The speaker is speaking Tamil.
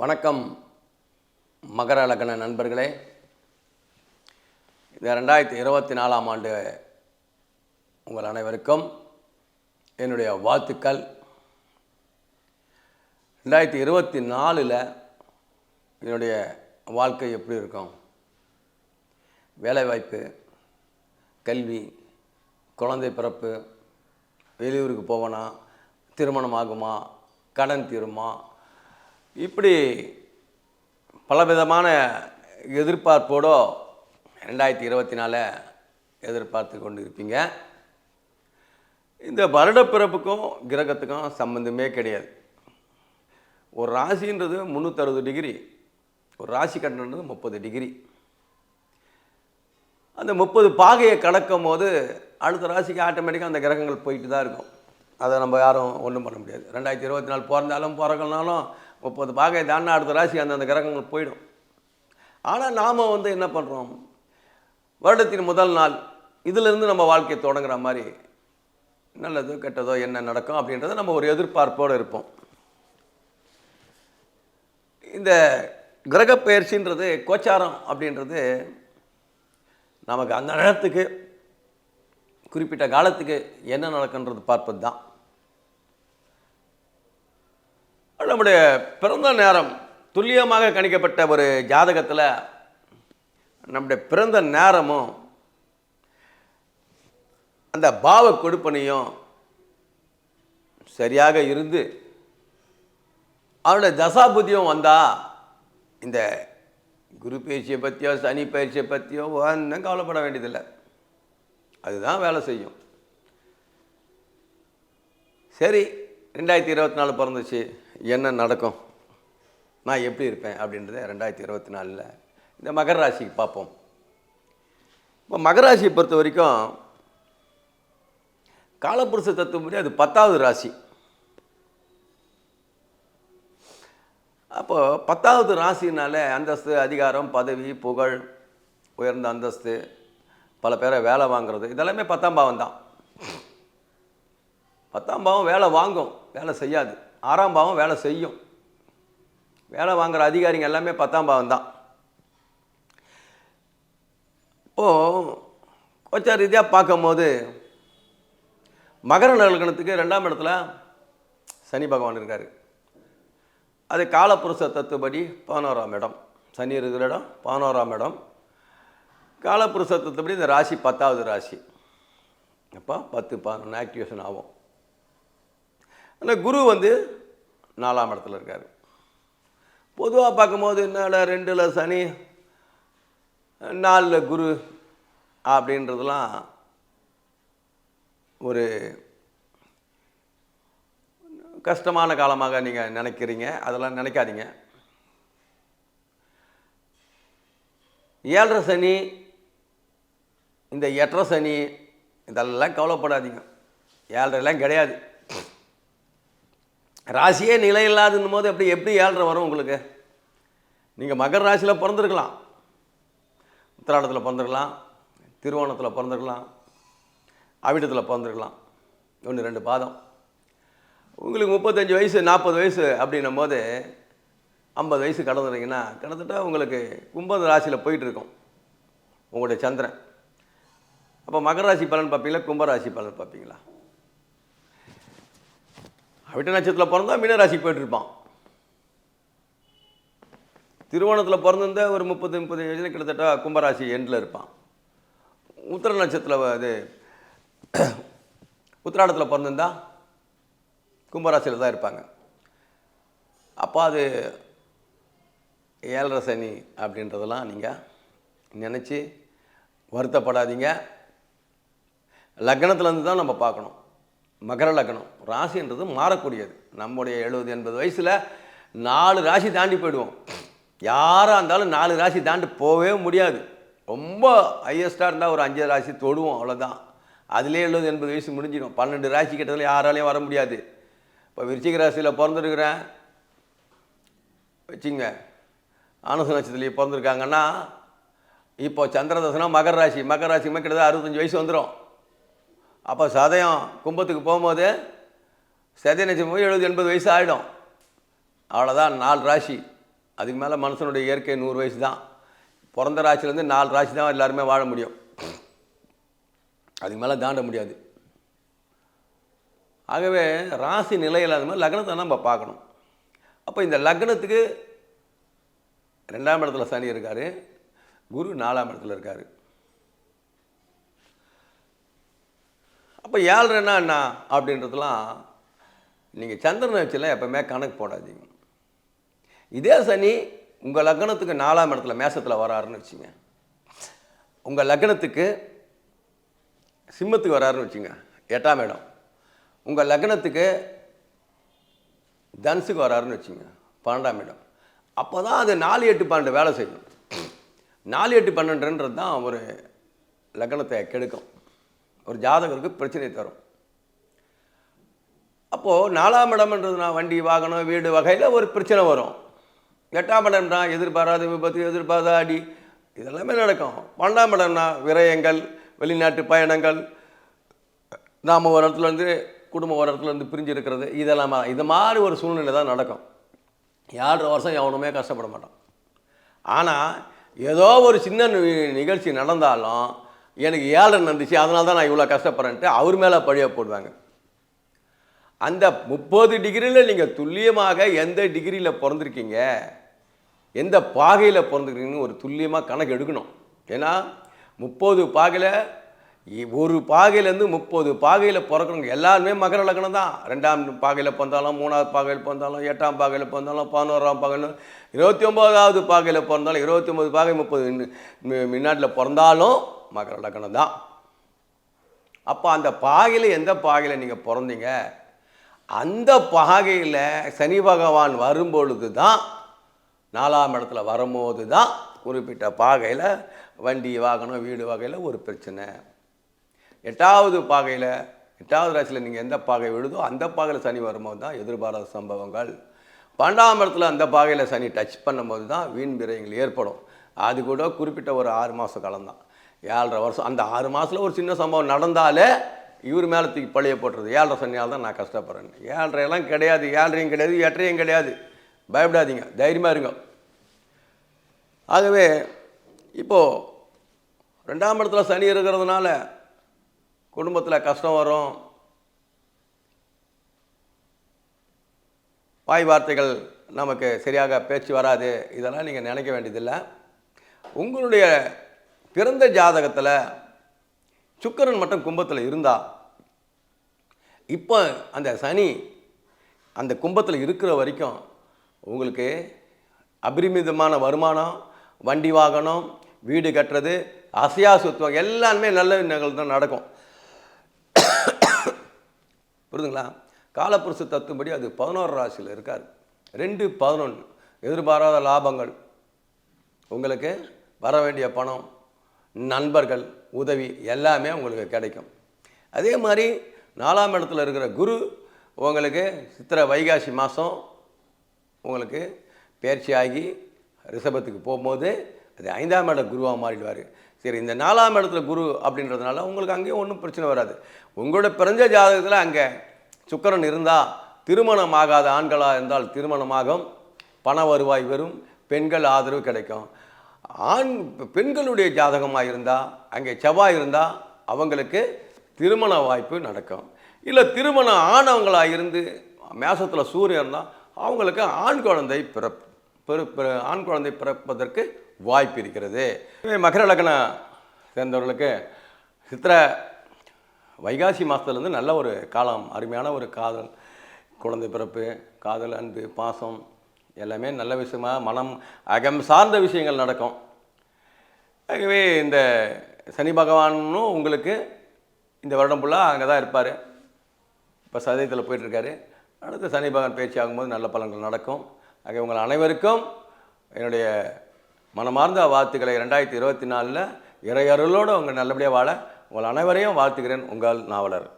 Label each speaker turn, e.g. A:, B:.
A: வணக்கம் மகர லக்ன நண்பர்களே. இந்த ரெண்டாயிரத்தி இருபத்தி நாலாம் ஆண்டு உங்கள் அனைவருக்கும் என்னுடைய வாழ்த்துக்கள். ரெண்டாயிரத்தி இருபத்தி நாலில் என்னுடைய வாழ்க்கை எப்படி இருக்கும்? வேலைவாய்ப்பு கல்வி குழந்தை பிறப்பு வெளியூருக்கு போவனா திருமணம் ஆகுமா கடன் தீருமா இப்படி பலவிதமான எதிர்பார்ப்போடு ரெண்டாயிரத்தி இருபத்தி நாலை எதிர்பார்த்து கொண்டு இருப்பீங்க. இந்த வருடப்பிறப்புக்கும் கிரகத்துக்கும் சம்மந்தமே கிடையாது. ஒரு ராசின்றது முந்நூற்றறுபது டிகிரி ஒரு ராசி கட்டணன்றது முப்பது டிகிரி. அந்த முப்பது பாகையை கடக்கும் போது அடுத்த ராசிக்கு ஆட்டோமேட்டிக்காக அந்த கிரகங்கள் போயிட்டு தான் இருக்கும். அதை நம்ம யாரும் ஒன்றும் பண்ண முடியாது. ரெண்டாயிரத்தி இருபத்தி நாலு பிறந்தாலும் பிறக்கலனாலும் முப்பது பாகை தாண்டினா அடுத்த ராசி அந்தந்த கிரகங்கள் போயிடும். ஆனால் நாம் வந்து என்ன பண்ணுறோம் வருடத்தின் முதல் நாள் இதிலிருந்து நம்ம வாழ்க்கையை தொடங்குற மாதிரி நல்லதோ கெட்டதோ என்ன நடக்கும் அப்படின்றத நம்ம ஒரு எதிர்பார்ப்போடு இருப்போம். இந்த கிரக பயிற்சின்றது கோச்சாரம் அப்படின்றது நமக்கு அந்த நேரத்துக்கு குறிப்பிட்ட காலத்துக்கு என்ன நடக்குன்றது பார்ப்பது தான் நம்முடைய பிறந்த நேரம் துல்லியமாக கணிக்கப்பட்ட ஒரு ஜாதகத்தில் நம்முடைய பிறந்த நேரமும் அந்த பாவ கொடுப்பனையும் சரியாக இருந்து அவனுடைய தசாபுத்தியும் வந்தால் இந்த குரு பயிற்சியை பற்றியோ சனி பயிற்சியை பற்றியோ ஒன்றும் கவலைப்பட வேண்டியதில்லை. அதுதான் வேலை செய்யும். சரி ரெண்டாயிரத்தி இருபத்தி நாலு பிறந்துச்சு. என்ன நடக்கும்? நான் எப்படி இருப்பேன் அப்படின்றத ரெண்டாயிரத்தி இருபத்தி நாலில் இந்த மகர ராசிக்கு பார்ப்போம். இப்போ மகர ராசியை பொறுத்த வரைக்கும் காலப்புருஷ தத்துவப்படி அது பத்தாவது ராசி. அப்போது பத்தாவது ராசினால அந்தஸ்து அதிகாரம் பதவி புகழ் உயர்ந்த அந்தஸ்து பல பேரை வேலை வாங்குறது இதெல்லாமே பத்தாம் பாவம் தான் பத்தாம் பாவம் வேலை வாங்கும் வேலை செய்யாது. ஆறாம் பாவம் வேலை செய்யும். வேலை வாங்குகிற அதிகாரிங்க எல்லாமே பத்தாம் பாவம் தான். இப்போது கோச்சார் ரீதியாக பார்க்கும்போது மகர நலகணத்துக்கு ரெண்டாம் இடத்துல சனி பகவான் இருக்கார். அது காலப்புருஷ தத்துவப்படி பதினோராம் இடம். சனி இருக்கிற இடம் பதினோராம் இடம். காலப்புருஷ தத்துவப்படி இந்த ராசி பத்தாவது ராசி. அப்போ பத்து பதினொன்று ஆக்டிவேஷன் ஆகும். ஆனால் குரு வந்து நாலாம் இடத்துல இருக்கார். பொதுவாக பார்க்கும்போது என்னடா ரெண்டில் சனி நாலில் குரு அப்படின்றதெல்லாம் ஒரு கஷ்டமான காலமாக நீங்கள் நினைக்கிறீங்க. அதெல்லாம் நினைக்காதீங்க. ஏழரை சனி இந்த எட்டரை சனி இதெல்லாம் கவலைப்படாதீங்க. ஏழரைலாம் கிடையாது. ராசியே நிலை இல்லாதுன்னும் போது எப்படி எப்படி ஏழரை வரும் உங்களுக்கு? நீங்கள் மகர ராசியில் பிறந்திருக்கலாம். உத்திராடத்தில் பிறந்திருக்கலாம். திருவோணத்தில் பிறந்திருக்கலாம். அவிட்டத்தில் பிறந்திருக்கலாம். ஒன்று ரெண்டு பாதம். உங்களுக்கு முப்பத்தஞ்சு வயசு நாற்பது வயசு அப்படின்னும் போது ஐம்பது வயசு கடந்துறீங்கன்னா கிட்டத்தட்ட உங்களுக்கு கும்பது ராசியில் போயிட்டுருக்கும். உங்களுடைய சந்திரன். அப்போ மகர ராசி பலன் பார்ப்பீங்களா? கும்பராசி பலன் பார்ப்பீங்களா? அவிட்ட நட்சத்திரத்தில் பிறந்தா மீனராசிக்கு போயிட்டுருப்பான். திருவோணத்தில் பிறந்திருந்த ஒரு முப்பது முப்பது வயசுல கிட்டத்தட்ட கும்பராசி எண்டில் இருப்பான். உத்திர நட்சத்திரத்தில் அது உத்திராடத்தில் பிறந்திருந்தா கும்பராசியில் தான் இருப்பாங்க. அப்போ அது ஏழரை சனி அப்படின்றதெல்லாம் நீங்கள் நினச்சி வருத்தப்படாதீங்க. லக்னத்துலேருந்து தான் நம்ம பார்க்கணும். மகர லக்னம். ராசின்றது மாறக்கூடியது. நம்முடைய எழுபது எண்பது வயசில் நாலு ராசி தாண்டி போயிடுவோம். யாராக இருந்தாலும் நாலு ராசி தாண்டி போகவே முடியாது. ரொம்ப ஹையஸ்ட்டாக இருந்தால் ஒரு அஞ்சு ராசி தொடுவோம் அவ்வளோதான் அதுலேயே எழுபது எண்பது வயசு முடிஞ்சிடும். பன்னெண்டு ராசி கிட்டத்தில் யாராலையும் வர முடியாது. இப்போ விருச்சிக ராசியில் பிறந்திருக்கிறேன். வச்சுங்க. ஆனச நட்சத்திரத்துலேயே பிறந்திருக்காங்கன்னா இப்போ சந்திரதசனம் மகர ராசி. மகர ராசிக்குமே கிட்டத்தட்ட அறுபத்தஞ்சு வயசு வந்துடும் அப்போ சதயம் கும்பத்துக்கு போகும்போது சதய நட்சத்திரம் போய் எழுபது எண்பது வயசு ஆகிடும் அவ்வளோதான் நாலு ராசி. அதுக்கு மேலே மனுஷனுடைய இயற்கை நூறு வயசு தான். பிறந்த ராசிலேருந்து நாலு ராசி தான் எல்லாருமே வாழ முடியும். அதுக்கு மேலே தாண்ட முடியாது. ஆகவே ராசி நிலை இல்லாத மாதிரி லக்னத்தை நம்ம பார்க்கணும். அப்போ இந்த லக்னத்துக்கு ரெண்டாம் இடத்துல சனி இருக்கார் குரு நாலாம் இடத்துல இருக்கார். அப்போ ஏழ்ரைன்னா என்ன அப்படின்றதுலாம் நீங்கள் சந்திரனை வச்சுலாம் எப்போவுமே கணக்கு போடாதீங்க. இதே சனி உங்கள் லக்னத்துக்கு நாலாம் இடத்துல மேசத்தில் வராருன்னு வச்சுங்க. உங்கள் லக்னத்துக்கு சிம்மத்துக்கு வராருன்னு வச்சுங்க. எட்டாம் இடம். உங்கள் லக்னத்துக்கு தனுசுக்கு வராருன்னு வச்சுங்க. பன்னெண்டாம் இடம். அப்போ தான் அது நாலு எட்டு பன்னெண்டு வேலை செய்யும். நாலு எட்டு பன்னெண்டுன்றது தான் ஒரு லக்னத்தை கெடுக்கும். ஒரு ஜாதகருக்கு பிரச்சனை தரும். அப்போது நாலாம் இடம்ன்றதுனா வண்டி வாகனம் வீடு வகையில் ஒரு பிரச்சனை வரும். எட்டாம் இடம்னா எதிர்பாராத விபத்து எதிர்பாராத அடி இதெல்லாமே நடக்கும். பன்னெண்டாம் இடம்னா விரயங்கள் வெளிநாட்டு பயணங்கள் நாம் ஒரு இடத்துல இருந்து குடும்பம் ஒரு இடத்துல இருந்து பிரிஞ்சு இருக்கிறது இதெல்லாம் இது மாதிரி ஒரு சூழ்நிலை தான் நடக்கும். யாரு வருஷம் எவனுமே கஷ்டப்பட மாட்டான். ஆனால் ஏதோ ஒரு சின்ன நி- நிகழ்ச்சி நடந்தாலும் எனக்கு ஏழரை நடந்துச்சு அதனால தான் நான் இவ்வளோ கஷ்டப்படுறேன்ட்டு அவர் மேலே பழிய போடுவாங்க அந்த முப்பது டிகிரியில் நீங்கள் துல்லியமாக எந்த டிகிரியில் பிறந்திருக்கீங்க எந்த பாகையில் பிறந்திருக்கீங்கன்னு ஒரு துல்லியமாக கணக்கு எடுக்கணும். ஏன்னா முப்பது பாகையில் ஒரு பாகையிலேருந்து முப்பது பாகையில் பிறக்கிறவங்க எல்லாருமே மகர லக்னம் தான். ரெண்டாம் பாகையில் பிறந்தாலும் மூணாவது பாகையில் பிறந்தாலும் எட்டாம் பாகையில் பிறந்தாலும் பதினோராம் பாகையில் இருபத்தி ஒம்போதாவது பாகையில் பிறந்தாலும் இருபத்தி ஒம்பது பாகை முப்பது மின்னாட்டில் பிறந்தாலும் மகர லக்னம் தான். அப்போ அந்த பாகையில் எந்த பாகையில் நீங்கள் பிறந்தீங்க? அந்த பாகையில் சனி பகவான் வரும்பொழுது தான் நாலாம் இடத்துல வரும்போது தான் குறிப்பிட்ட பாகையில் வண்டி வாகனம் வீடு வகையில் ஒரு பிரச்சனை. எட்டாவது பாகையில் எட்டாவது ராசியில் நீங்கள் எந்த பாகை விழுதோ அந்த பாகையில் சனி வரும்போது தான் எதிர்பாராத சம்பவங்கள். பன்னெண்டாம் இடத்துல அந்த பாகையில் சனி டச் பண்ணும்போது தான் வீண் விரயங்கள் ஏற்படும். அது கூட குறிப்பிட்ட ஒரு ஆறு மாத காலம்தான். ஏழரை வருஷம் அந்த ஆறு மாதத்தில் ஒரு சின்ன சம்பவம் நடந்தாலே இவர் மேலே தூக்கி பழைய போட்டுறது. ஏழரை சனியால் தான் நான் கஷ்டப்படுறேன். ஏழரையெல்லாம் கிடையாது ஏழரையும் கிடையாது எட்டரையும் கிடையாது. பயப்படாதீங்க தைரியமாக இருங்க. ஆகவே இப்போது ரெண்டாம் இடத்துல சனி இருக்கிறதுனால குடும்பத்தில் கஷ்டம் வரும். வாய் வார்த்தைகள் நமக்கு சரியாக பேச்சு வராது. இதெல்லாம் நீங்கள் நினைக்க வேண்டியதில்லை. உங்களுடைய பிறந்த ஜாதகத்தில் சுக்கிரன் மட்டும் கும்பத்தில் இருந்தா இப்போ அந்த சனி அந்த கும்பத்தில் இருக்கிற வரைக்கும் உங்களுக்கு அபரிமிதமான வருமானம் வண்டி வாகனம் வீடு கட்டுறது அசையா சுத்தம் எல்லாமே நல்ல நிகழ்வு தான் நடக்கும். புரிதுங்களா காலப்புருஷ தத்தும்படி அது பதினோரு ராசியில் இருக்கார். ரெண்டு பதினொன்று எதிர்பாராத லாபங்கள். உங்களுக்கு வர வேண்டிய பணம் நண்பர்கள் உதவி எல்லாமே உங்களுக்கு கிடைக்கும். அதே மாதிரி நாலாம் இடத்துல இருக்கிற குரு உங்களுக்கு சித்திரை வைகாசி மாதம் உங்களுக்கு பயிற்சியாகி ரிஷபத்துக்கு போகும்போது அது ஐந்தாம் இட குருவாக மாறிடுவார். சரி இந்த நாலாம் இடத்துல குரு அப்படின்றதுனால உங்களுக்கு அங்கேயும் ஒன்றும் பிரச்சனை வராது. உங்களோட பிறந்த ஜாதகத்தில் அங்கே சுக்கிரன் இருந்தால் திருமணம் ஆகாத ஆண்களாக இருந்தால் திருமணமாகும். பண வருவாய் வரும். பெண்கள் ஆதரவு கிடைக்கும். ஆண் பெண்களுடைய ஜாதகமாக இருந்தால் அங்கே செவ்வாய் இருந்தால் அவங்களுக்கு திருமண வாய்ப்பு நடக்கும். இல்லை திருமணம் ஆனவங்களாக இருந்து மேசத்தில் சூரியன் இருந்தால் அவங்களுக்கு ஆண் குழந்தை பிறப்பு பிற- பிற- ஆண் குழந்தை பிறப்பதற்கு வாய்ப்பு இருக்கிறது. எனவே மகர லக்னம் சேர்ந்தவர்களுக்கு சித்திரை வைகாசி மாதத்துலேருந்து நல்ல ஒரு காலம் அருமையான ஒரு காதல் குழந்தை பிறப்பு காதல் அன்பு பாசம் எல்லாமே நல்ல விஷயமா மனம் அகம் சார்ந்த விஷயங்கள் நடக்கும். ஆகவே இந்த சனி பகவானும் உங்களுக்கு இந்த வருடம் ஃபுல்லாக அங்கே தான் இருப்பார். இப்போ சதயத்தில் போயிட்டுருக்காரு. அடுத்து சனி பகவான் பேச்சு ஆகும்போது நல்ல பலன்கள் நடக்கும். ஆக உங்கள் அனைவருக்கும் என்னுடைய மனமார்ந்த வாழ்த்துக்களை ரெண்டாயிரத்தி இருபத்தி நாலில் இறையருளோடு உங்கள் நல்லபடியாக வாழ உங்கள் அனைவரையும் வாழ்த்துகிறேன் உங்கள் நாவலர்.